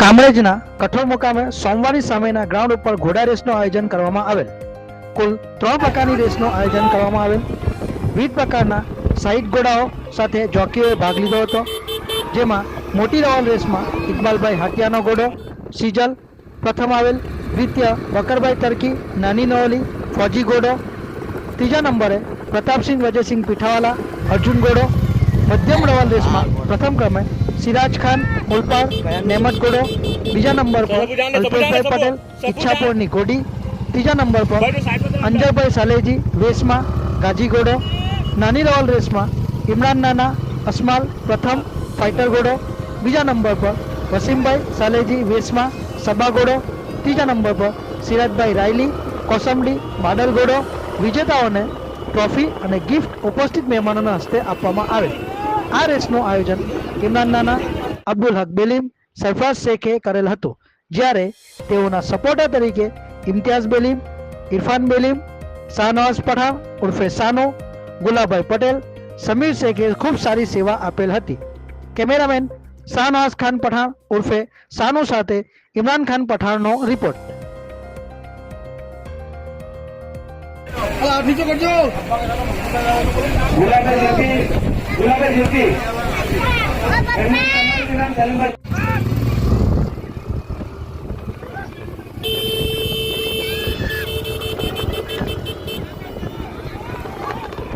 કામરેજના કઠોળ મુકામે સોમવારની સામેના ગ્રાઉન્ડ ઉપર ઘોડા રેસનું આયોજન કરવામાં આવેલ. કુલ ત્રણ પ્રકારની રેસનું આયોજન કરવામાં આવેલ. વિવિધ પ્રકારના સાઈડ ઘોડાઓ સાથે જોકીઓએ ભાગ લીધો હતો, જેમાં મોટી રવાલ રેસમાં ઇકબાલભાઈ હાટિયાનો ઘોડો, સિજલ, પ્રથમ આવેલ, દ્વિતીય બકરભાઈ તરકી, નાની નવલી, ફોજી ઘોડો, ત્રીજા નંબરે પ્રતાપસિંહ, વજયસિંહ પીઠાવાલા, અર્જુન ઘોડો, મધ્યમ રવાલ રેસમાં પ્રથમ ક્રમે સિરાજ ખાન મુલપાડ નેમત ઘોડો બીજા નંબર પર અલ્પેશભાઈ પટેલ ઈચ્છાપોરની ઘોડી. ત્રીજા નંબર પર અંજરભાઈ સાલેજી રેસમાં ગાજી ગોડો. નાની રવલ રેસમાં ઇમરાન નાના અસમાલ પ્રથમ ફાઇટર ઘોડો બીજા નંબર પર વસીમભાઈ સાલેજી વેસમાં સબા ઘોડો ત્રીજા નંબર પર સિરાજભાઈ રાયલી કોસંબડી બાદલ ઘોડો વિજેતાઓને ટ્રોફી અને ગિફ્ટ ઉપસ્થિત મહેમાનોના હસ્તે આપવામાં આવે. આ રેસનું આયોજન ઇમરાનના નાના અબ્દુલ હક બેલીમ, સરફરાઝ શેખે કરેલ હતું. જ્યારે તેઓના સપોર્ટર તરીકે ઇમ્તિયાઝ બેલીમ, ઇરફાન બેલીમ, શાહનવાઝ પઠાણ, ઉર્ફે સાનો ગુલાબભાઈ પટેલ, સમીર શેખે ખૂબ સારી સેવા આપેલ હતી. કેમેરામેન શાહનવાઝ ખાન પઠાણ, ઉર્ફે સાનુ સાથે ઇમરાન ખાન પઠાણનો રિપોર્ટ. নিচে করছ? গোলাপের ঝুঁকি গোলাপের ঝুঁকি